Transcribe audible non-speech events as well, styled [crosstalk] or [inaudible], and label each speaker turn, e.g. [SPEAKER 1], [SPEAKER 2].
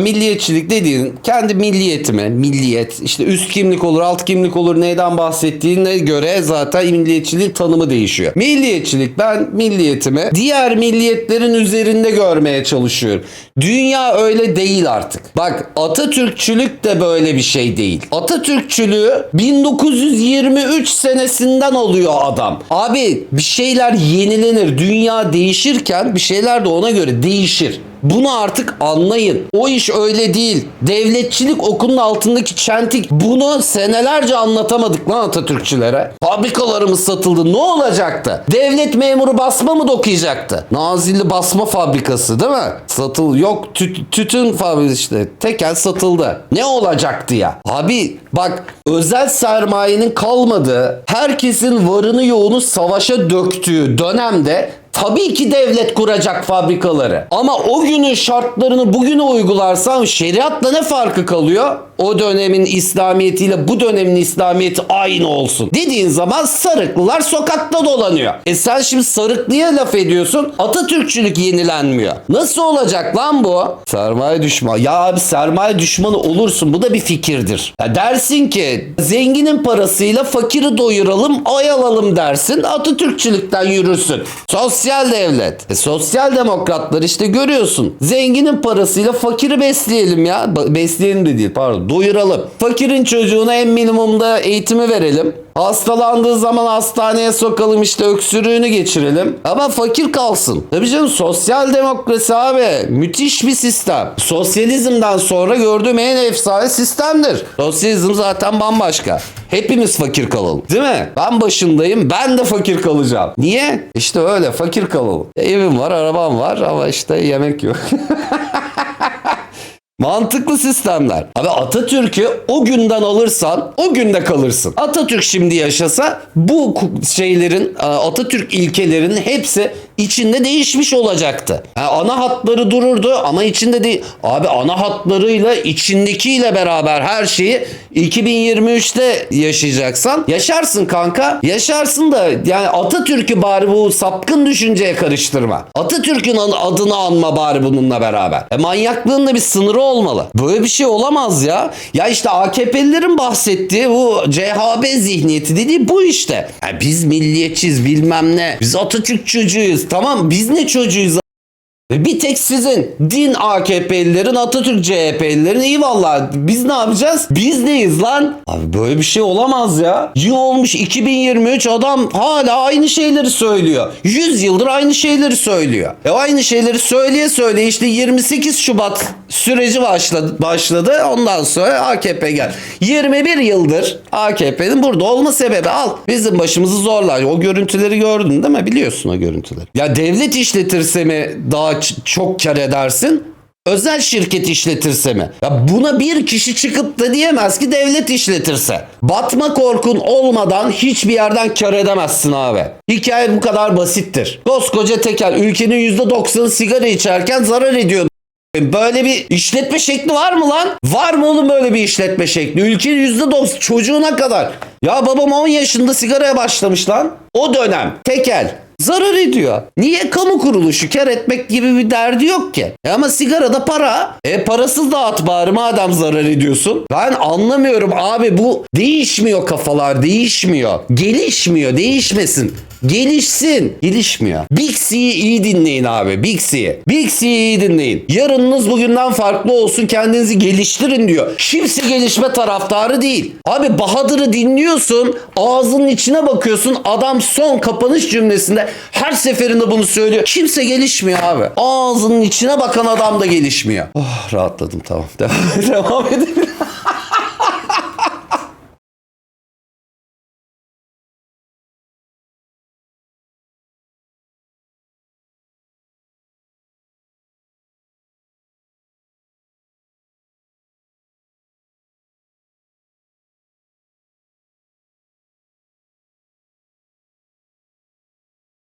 [SPEAKER 1] Milliyetçilik dediğin kendi milliyetime, milliyet, işte üst kimlik olur, alt kimlik olur neyden bahsettiğine göre zaten milliyetçiliğin tanımı değişiyor. Milliyetçilik ben milliyetimi diğer milliyetlerin üzerinde görmeye çalışıyorum. Dünya öyle değil artık. Bak Atatürkçülük de böyle bir şey değil. Atatürkçülüğü 1923 senesinden oluyor adam. Abi bir şeyler yenilenir. Dünya değişirken bir şeyler de ona göre değişir. Bunu artık anlayın. O iş öyle değil. Devletçilik okunun altındaki çentik. Bunu senelerce anlatamadık lan Atatürkçülere. Fabrikalarımız satıldı. Ne olacaktı? Devlet memuru basma mı dokuyacaktı? Nazilli basma fabrikası değil mi? Satıl yok tüt- tütün fabrikası işte. Tekel satıldı. Ne olacaktı ya? Abi bak özel sermayenin kalmadığı, herkesin varını yoğunu savaşa döktüğü dönemde Tabii ki devlet kuracak fabrikaları. Ama o günün şartlarını bugüne uygularsan şeriatla ne farkı kalıyor? O dönemin İslamiyetiyle bu dönemin İslamiyeti aynı olsun. Dediğin zaman sarıklılar sokakta dolanıyor. E sen şimdi sarıklıya laf ediyorsun. Atatürkçülük yenilenmiyor. Nasıl olacak lan bu? Sermaye düşmanı. Ya abi sermaye düşmanı olursun. Bu da bir fikirdir. Ya dersin ki zenginin parasıyla fakiri doyuralım, ay alalım dersin. Atatürkçülükten yürürsün. Sosyal devlet. E, sosyal demokratlar işte görüyorsun. Zenginin parasıyla fakiri besleyelim ya. Besleyelim de değil pardon. Doyuralım. Fakirin çocuğuna en minimumda eğitimi verelim. Hastalandığı zaman hastaneye sokalım işte öksürüğünü geçirelim. Ama fakir kalsın. Tabii canım sosyal demokrasi abi. Müthiş bir sistem. Sosyalizmden sonra gördüğüm en efsane sistemdir. Sosyalizm zaten bambaşka. Hepimiz fakir kalalım. Değil mi? Ben başındayım. Ben de fakir kalacağım. Niye? İşte öyle fakir kalalım. Evim var, arabam var ama işte yemek yok. [laughs] Mantıklı sistemler. Abi Atatürk'ü o günden alırsan o günde kalırsın. Atatürk şimdi yaşasa bu şeylerin Atatürk ilkelerinin hepsi içinde değişmiş olacaktı. Ha, ana hatları dururdu ama içinde değil. Abi ana hatlarıyla içindekiyle beraber her şeyi 2023'te yaşayacaksan yaşarsın kanka. Yaşarsın da yani Atatürk'ü bari bu sapkın düşünceye karıştırma. Atatürk'ün adını anma bari bununla beraber. E manyaklığın da bir sınırı olmalı. Böyle bir şey olamaz ya. Ya işte AKP'lilerin bahsettiği bu CHP zihniyeti dediği bu işte. Ya biz milliyetçiyiz bilmem ne. Biz Atatürk çocuğuyuz. Tamam biz ne çocuğuyuz ve bir tek sizin din AKP'lilerin, Atatürk CHP'lilerin iyi vallahi biz ne yapacağız? Biz neyiz lan? Abi böyle bir şey olamaz ya. Yıl olmuş 2023 adam hala aynı şeyleri söylüyor. 100 yıldır aynı şeyleri söylüyor. E aynı şeyleri söyleye söyleye işte 28 Şubat süreci başladı, başladı. Ondan sonra AKP gel. 21 yıldır AKP'nin burada olma sebebi al. Bizim başımızı zorlar. O görüntüleri gördün değil mi? Biliyorsun o görüntüleri. Ya devlet işletirse mi daha çok kar edersin? Özel şirket işletirse mi? Ya buna bir kişi çıkıp da diyemez ki devlet işletirse. Batma korkun olmadan hiçbir yerden kar edemezsin abi. Hikaye bu kadar basittir. Koskoca tekel ülkenin %90'ı sigara içerken zarar ediyor. Böyle bir işletme şekli var mı lan? Var mı oğlum böyle bir işletme şekli? Ülkenin %90 çocuğuna kadar. Ya babam 10 yaşında sigaraya başlamış lan. O dönem tekel. Zarar ediyor. Niye kamu kuruluşu kar etmek gibi bir derdi yok ki? E ama sigarada para. E parasız dağıt bari madem zarar ediyorsun. Ben anlamıyorum abi bu değişmiyor kafalar değişmiyor. Gelişmiyor değişmesin. Gelişsin. Gelişmiyor. Big C'yi iyi dinleyin abi. Big C'yi. Big C'yi iyi dinleyin. Yarınınız bugünden farklı olsun. Kendinizi geliştirin diyor. Kimse gelişme taraftarı değil. Abi Bahadır'ı dinliyorsun. Ağzının içine bakıyorsun. Adam son kapanış cümlesinde her seferinde bunu söylüyor. Kimse gelişmiyor abi. Ağzının içine bakan adam da gelişmiyor. Oh rahatladım tamam. [laughs] Devam, devam edelim.